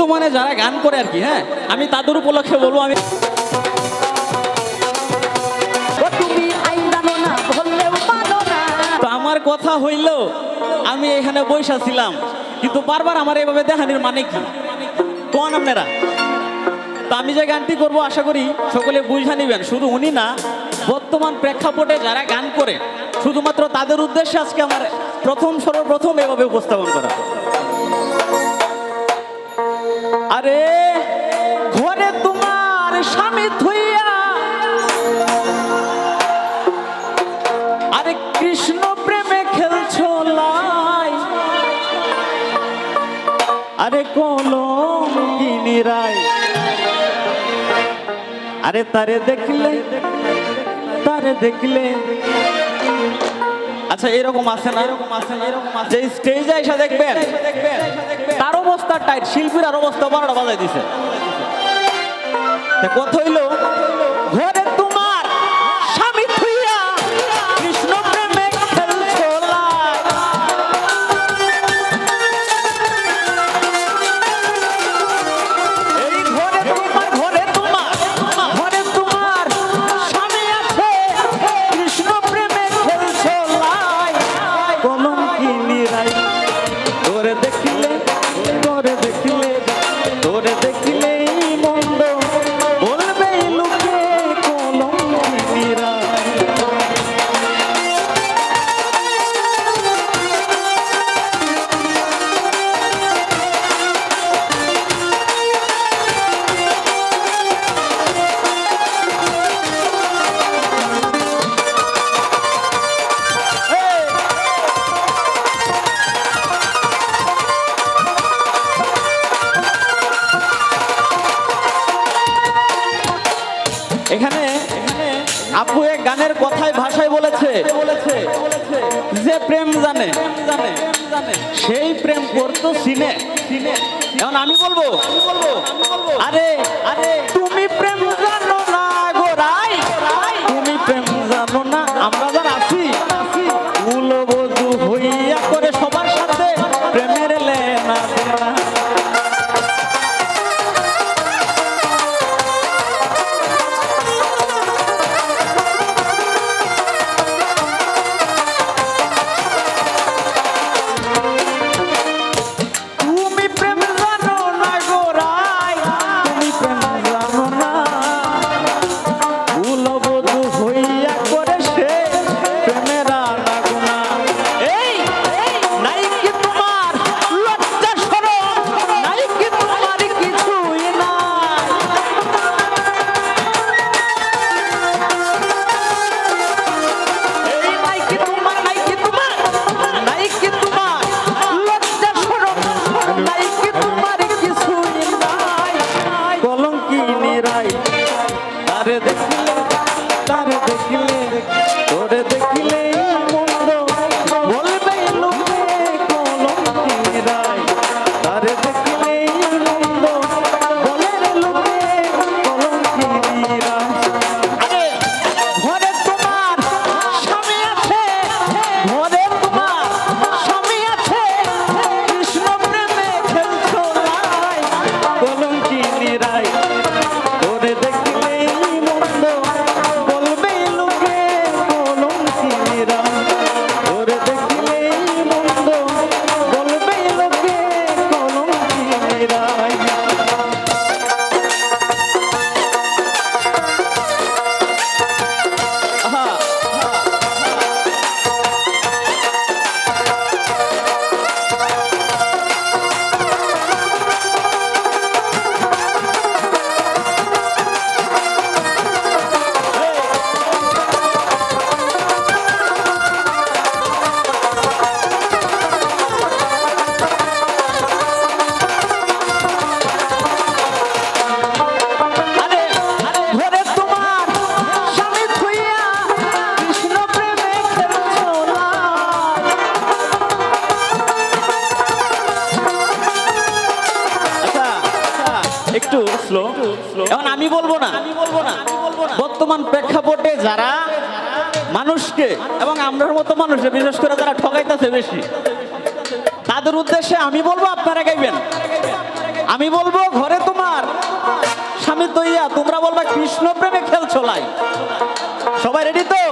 বর্তমানে যারা গান করে আর কি হ্যাঁ? আমি তাদের উপলক্ষে বলব আমি তো আমার কথা হইল আমি এখানে বৈশা ছিলাম কিন্তু বারবার আমার এভাবে দেখানির মানে কি? কোন আপনারা? তো আমি যে গানটি করব আশা করি সকলে বুঝা নিবেন শুধু উনি না বর্তমান প্রেক্ষাপটে যারা গান করে শুধুমাত্র তাদের উদ্দেশ্যে আজকে আমার প্রথম সর্বপ্রথম এভাবে উপস্থাপন করা। আরে ঘরে তোমার স্বামী থুইয়া। আরে কৃষ্ণ প্রেমে খেলছো লাই। আরে কলম রায় আরে তারে দেখলে তারে দেখলে। আচ্ছা এরকম আছে না? এরকম আছে না এরকম আছে। যে স্টেজে এসে দেখবেন? দেখবেন? তার অবস্থা টাইট শিল্পীর আর অবস্থা বারোটা বাজাই দিছে। কথা হইল দেখিলে আপু এক গানের কথায়, ভাষায় বলেছে যে প্রেম জানে, সেই প্রেম করতো সিনে। এখন আমি বলব, আরে আরে তুমি প্রেম জানো না গোরাই তুমি প্রেম জানো না, আমরা যারা আছি কুলবধূ হইয়া করে সবার সাথে প্রেমের লেনা নাই কি তোমার একটু স্লো এখন আমি বলব না। আমি বলব না বর্তমান প্রেক্ষাপটে যারা মানুষকে এবং আমরার মতো মানুষকে, বিশেষ করে যারা ঠকাইতেছে বেশি, তাদের উদ্দেশ্যে আমি বলব, আপনারা গাইবেন। আমি বলব, ঘরে তোমার স্বামী তৈয়া, তোমরা বলবা কৃষ্ণ প্রেমে খেলছো লাই। সবাই রেডি তো?